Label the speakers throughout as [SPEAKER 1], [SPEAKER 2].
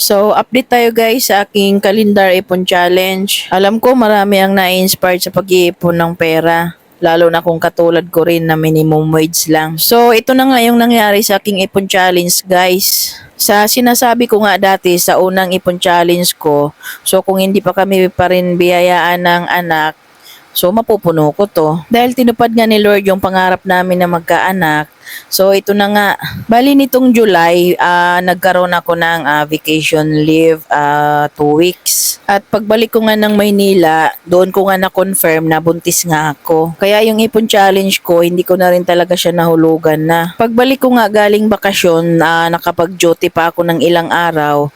[SPEAKER 1] So, update tayo guys sa aking calendar ipon challenge. Alam ko marami ang na-inspired sa pag-iipon ng pera. Lalo na kung katulad ko rin na minimum wage lang. So, ito na nga yung nangyari sa aking ipon challenge guys. Sa sinasabi ko nga dati sa unang ipon challenge ko, so kung hindi pa kami pa rin biyayaan ng anak, So, mapupuno ko to. Dahil tinupad nga ni Lord yung pangarap namin na magkaanak. So, ito na nga. Bali nitong July, ah, nagkaroon ako ng ah, vacation leave ah, two weeks. At pagbalik ko nga ng Maynila, doon ko nga na-confirm na buntis nga ako. Kaya yung ipon challenge ko, hindi ko na rin talaga siya nahulugan na. Pagbalik ko nga galing bakasyon, ah, nakapag-duty pa ako ng ilang araw,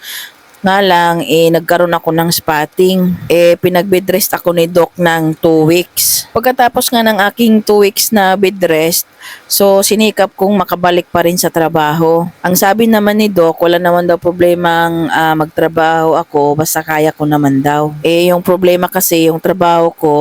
[SPEAKER 1] nga lang, eh, nagkaroon ako ng spotting. Eh, pinagbed rest ako ni Doc ng 2 weeks. Pagkatapos nga ng aking 2 weeks na bed rest, so sinikap kong makabalik pa rin sa trabaho. Ang sabi naman ni Doc, wala naman daw problemang ah, magtrabaho ako, basta kaya ko naman daw. Eh, yung problema kasi, yung trabaho ko,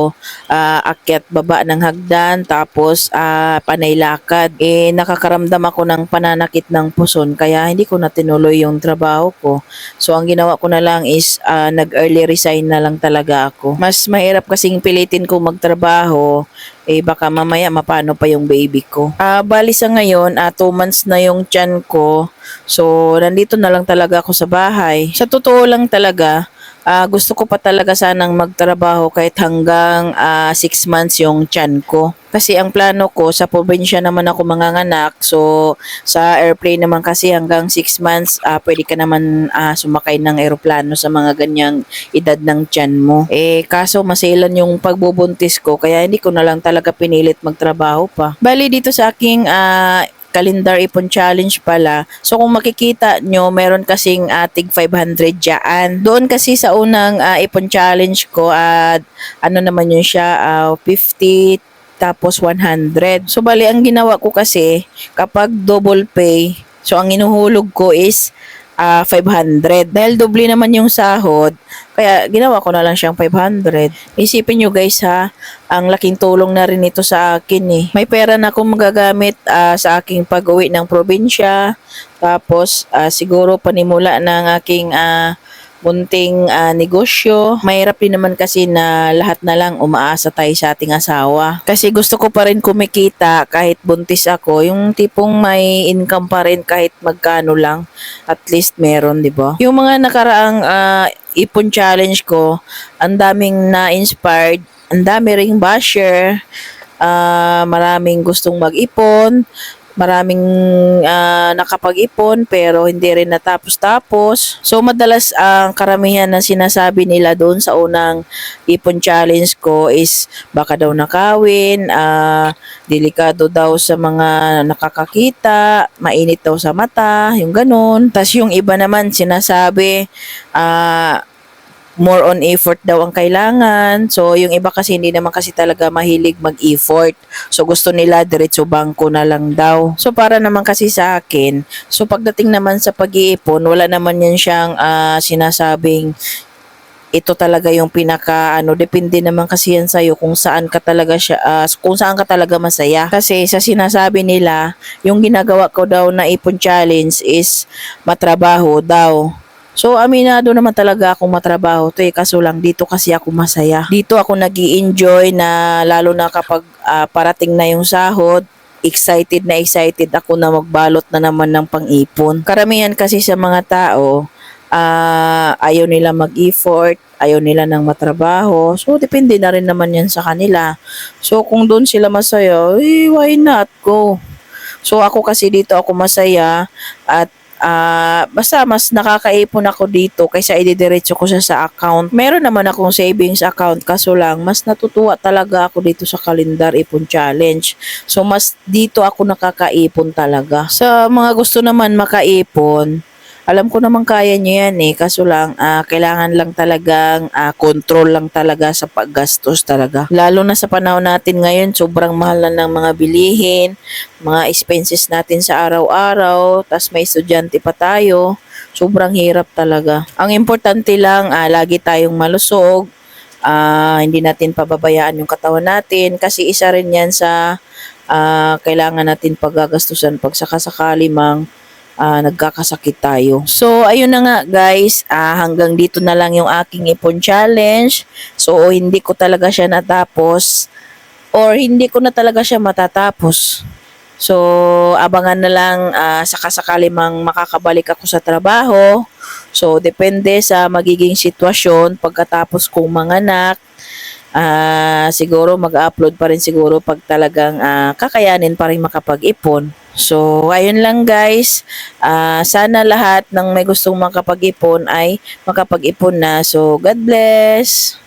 [SPEAKER 1] ah, akyat baba ng hagdan, tapos ah, panay lakad. Eh, nakakaramdam ako ng pananakit ng puson, kaya hindi ko na tinuloy yung trabaho ko. So, ang ginawa ko na lang is ah, nag-early resign na lang talaga ako. Mas mahirap kasing pilitin ko magtrabaho, eh baka mamaya mapano pa yung baby ko. Ah, bali sa ngayon, ah, two months na yung tiyan ko. So, nandito na lang talaga ako sa bahay. Sa totoo lang talaga, ah, gusto ko pa talaga sanang magtrabaho kahit hanggang 6 months yung tiyan ko. Kasi ang plano ko, sa probinsya naman ako manganganak. So, sa airplane naman kasi hanggang 6 months, ah, pwede ka naman ah, sumakay ng aeroplano sa mga ganyang edad ng tiyan mo. Eh, kaso masailan yung pagbubuntis ko, kaya hindi ko na lang talaga pinilit magtrabaho pa. Bali dito sa aking ah, calendar ipon challenge pala. So kung makikita nyo, meron kasing ating 500 dyan. Doon kasi sa unang ah, ipon challenge ko, at ano naman yun siya, ah, 50 tapos 100. So bali ang ginawa ko kasi kapag double pay, so ang inuhulog ko is ah, 500. Dahil doble naman yung sahod, kaya ginawa ko na lang siyang 500. Isipin nyo guys ha, ang laking tulong na rin ito sa akin eh. May pera na akong magagamit ah, sa aking pag-uwi ng probinsya. Tapos ah, siguro panimula ng aking ah, munting ah, negosyo. Mahirap din naman kasi na lahat na lang umaasa tayo sa ating asawa. Kasi gusto ko pa rin kumikita kahit buntis ako. Yung tipong may income pa rin kahit magkano lang. At least meron, di ba? Yung mga nakaraang ah, ipon challenge ko, ang daming na-inspired, ang dami ring basher, ah, maraming gustong mag-ipon, maraming ah, nakapag-ipon pero hindi rin natapos-tapos. So madalas ang karamihan na sinasabi nila doon sa unang ipon challenge ko is baka daw nakawin, ah, delikado daw sa mga nakakakita, mainit daw sa mata, yung ganun. Tapos yung iba naman sinasabi ah, more on effort daw ang kailangan. So, yung iba kasi hindi naman kasi talaga mahilig mag-effort. So, gusto nila diretso bangko na lang daw. So, para naman kasi sa akin, so pagdating naman sa pag-iipon, wala naman yan siyang ah, sinasabing ito talaga yung pinaka ano depende naman kasi yan sa kung saan ka talaga siya ah, kung saan ka talaga masaya kasi sa sinasabi nila yung ginagawa ko daw na ipon challenge is matrabaho daw So, aminado naman talaga akong matrabaho to eh, kaso lang dito kasi ako masaya. Dito ako nag enjoy na lalo na kapag ah, parating na yung sahod, excited na excited ako na magbalot na naman ng pang-ipon. Karamihan kasi sa mga tao, ah, ayaw nila mag-effort, ayaw nila ng matrabaho. So, depende na rin naman yan sa kanila. So, kung doon sila masaya, eh, why not go? So, ako kasi dito ako masaya at Ah, basta mas nakakaipon ako dito kaysa ididiretso ko siya sa account. Meron naman akong savings account kaso lang mas natutuwa talaga ako dito sa calendar ipon challenge. So mas dito ako nakakaipon talaga. Sa mga gusto naman makaipon, alam ko naman kaya nyo yan eh. Kaso lang, ah, kailangan lang talagang ah, control lang talaga sa paggastos talaga. Lalo na sa panahon natin ngayon, sobrang mahal na ng mga bilihin, mga expenses natin sa araw-araw, tas may estudyante pa tayo. Sobrang hirap talaga. Ang importante lang, ah, lagi tayong malusog, ah, hindi natin pababayaan yung katawan natin kasi isa rin yan sa ah, kailangan natin paggagastusan pag sakasakali mang ah, nagkakasakit tayo. So, ayun na nga guys, ah, hanggang dito na lang yung aking ipon challenge. So, hindi ko talaga siya natapos or hindi ko na talaga siya matatapos. So, abangan na lang ah, sakasakali mang makakabalik ako sa trabaho. So, depende sa magiging sitwasyon pagkatapos kong manganak. Ah, siguro mag-upload pa rin siguro pag talagang ah, kakayanin pa rin makapag-ipon. So, ayun lang guys. Ah, sana lahat ng may gustong makapag-ipon ay makapag-ipon na. So, God bless!